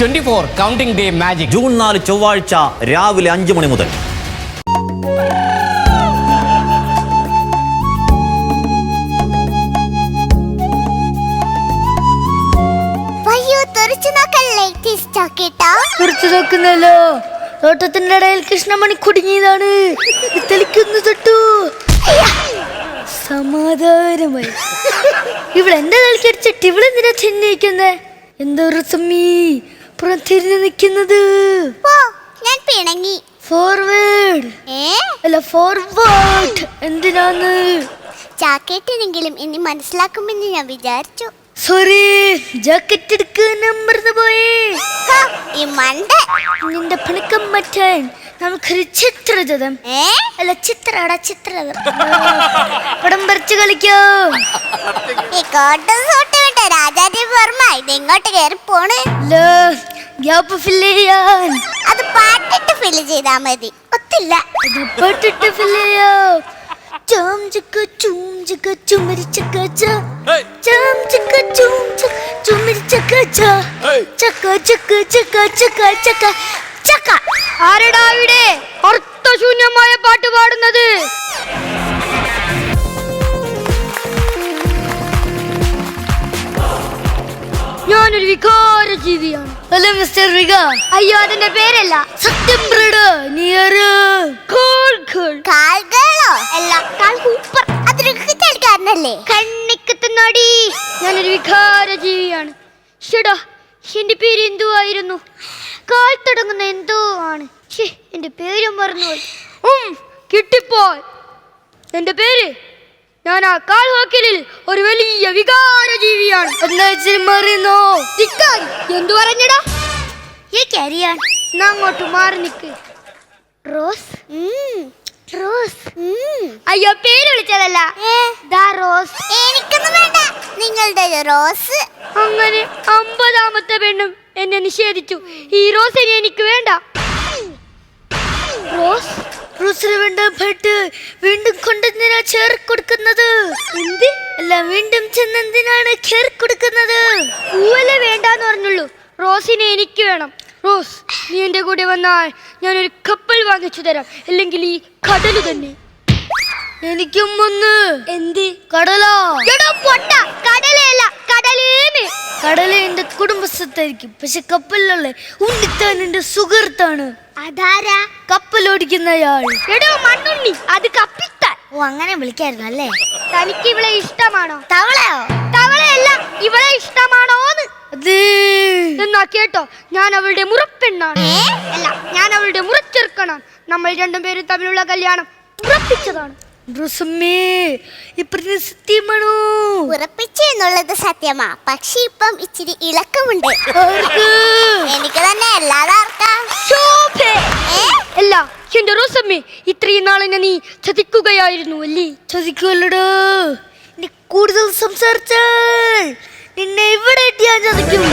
Twenty four counting day magic. June നാല് ചൊവ്വാഴ്ച രാവിലെ അഞ്ചു മണി മുതൽ. തെറിച്ചു നോക്കുന്നല്ലോ. ഇടയിൽ കൃഷ്ണമണി കുടുങ്ങിയതാണ്. തെളിക്കുന്നു തൊട്ടു. സമാധാനമായി. ഇവിടെ എന്റെ കളിക്കടിച്ചിട്ട് ഇവിടെ എന്തിനാ ചിഹ്നിക്കുന്നേ എന്തോ റസമ്മി പുറം തിരിഞ്ഞു നിൽക്കുന്നത് ഞാൻ പിണങ്ങി. ഫോർവേഡ് അല്ല ഫോർവേഡ് എന്തിനാന്ന്? ചാക്കേട്ടിനെങ്കിലും ഇനി മനസ്സിലാക്കുമെന്ന് ഞാൻ വിചാരിച്ചു. സോറി ജാക്കറ്റ് എടുക്കാൻ മറന്നു പോയി. ഈ മണ്ട. നിന്റെ പിണക്കം മാറ്റാൻ നമുക്കൊരു ചിത്രജതം അല്ല ചിത്രടാ ചിത്രജതം പടം പറിച്ചു കളിക്കാം. ഈ കോട്ടും സൂട്ട് വിട്ട രാജാദേവ് വർമ്മ ഇത് എങ്ങോട്ട് കയറി പോണ്? ഗ്യാപ്പ് ഫില്ല് ചെയ്യാൻ. അത് പാട്ടിട്ട് ഫില്ല് ചെയ്താ മതി. ഒത്തില്ല. പാട്ടിട്ട് ഫില്ല് ചെയ്യോ. ചാം ചക്ക ചൂം ചക്ക ചുമരി ചക്ക ച. ചാം ചക്ക ചൂം ചക്ക ചുമരി ചക്ക ച. ചക്ക ചക്ക ചക്ക ചക്ക ചക്ക. ചക്ക. ആരടാ ഇവിടെ? ഞാനൊരു വികാര ജീവിയാണ് ഹലോ മിസ്റ്റർ വിക. അയ്യോ അതിന്റെ പേരല്ല. സത്യം ബ്രിഡ് നിയർ കാൽകളോ അല്ല കാൽ സൂപ്പർ അതൊരു കളിക്കാരനല്ലേ കണ്ണിക്കത്തുന്നാടി ഞാനൊരു വികാര ജീവിയാണ് ഷെടാ എന്റെ പേര് എന്തോ ആയിരുന്നു കാൽ തുടങ്ങുന്ന എന്തോ ആണ്. എന്റെ പേര് മറന്നു ഉം കിട്ടിപ്പോയി. എന്റെ പേര്? ഞാൻ ആ കാൽ ഹോക്കലിൽ ഒരു വലിയ വികാര ജീവിയാണ് മറിയുന്നോ. എന്തു പറഞ്ഞടാ? കരിയാൻ. അങ്ങോട്ട് മാറി നിക്ക്. റോസ്. റോസ്. അയ്യോ പേര് വിളിച്ചതല്ല. ദാ റോസ്. എനിക്കൊന്നും വേണ്ട. നിങ്ങളുടെ റോസ്. അങ്ങനെ അമ്പതാമത്തെ പെണ്ണും എന്നെ നിഷേധിച്ചു. ഈ റോസിനെ എനിക്ക് വേണ്ട. റോസ്? റോസിന് വേണ്ട പെട്ട് വീണ്ടും കൊണ്ടെന്തിനാ ചേർ കൊടുക്കുന്നത്? എന്ത്? അല്ല വീണ്ടും ചെന്നെന്തിനാണ് ചേർ കൊടുക്കുന്നത്? പൂവല്ലേ വേണ്ടാന്ന് പറഞ്ഞുള്ളൂ. റോസിനെ എനിക്ക് വേണം. റോസ് നീ എന്റെ കൂടെ വന്നാൽ ഞാനൊരു കപ്പൽ വാങ്ങിച്ചു തരാം. അല്ലെങ്കിൽ ഈ കടൽ തന്നെ. എനിക്കും ഒന്ന്. എന്ത്? കടലാ. പൊട്ട. കടലയല്ല കടലേന്ന്. കടല എന്റെ കുടുംബസ്ഥത്തായിരിക്കും. പക്ഷെ കപ്പലിലുള്ള ഉണ്ണിത്താൻ എന്റെ സുഹൃത്താണ്. അതാരാ? കപ്പലോടിക്കുന്നയാൾ. എടോ മണ്ണുണ്ണി. അത് കപ്പിത്താൻ. ഓ അങ്ങനെ വിളിക്കായിരുന്നു അല്ലേ? തനിക്ക് ഇവളെ ഇഷ്ടമാണോ? തവളയോ? തവളയല്ല ഇവളെ ഇഷ്ടമാണോന്ന്. എന്നാ കേട്ടോ ഞാൻ അവളുടെ മുറപ്പെണ്ണാണ്. അല്ല ഞാൻ അവളുടെ മുറച്ചെറുക്കണം നമ്മൾ രണ്ടുപേരും തമ്മിലുള്ള കല്യാണം ഉറപ്പിച്ചതാണ്. സത്യമാണോ? ഉറപ്പിച്ചു എന്നുള്ളത് സത്യമാ. പക്ഷെ ഇപ്പം ഇച്ചിരി ഇളക്കമുണ്ട്. എനിക്ക് തന്നെ അല്ലാതെ ആർക്കാ? ശോഭേ. ഏ? അല്ല എന്റെ റോസമ്മേ ഇത്രയും നാളെന്നെ നീ ചതിക്കുകയായിരുന്നു അല്ലേ? ചതിക്കുമല്ലടോ നീ കൂടുതൽ സംസാരിച്ചാൽ നിന്നെ ഇവിടെ ഞാൻ ചതിക്കും?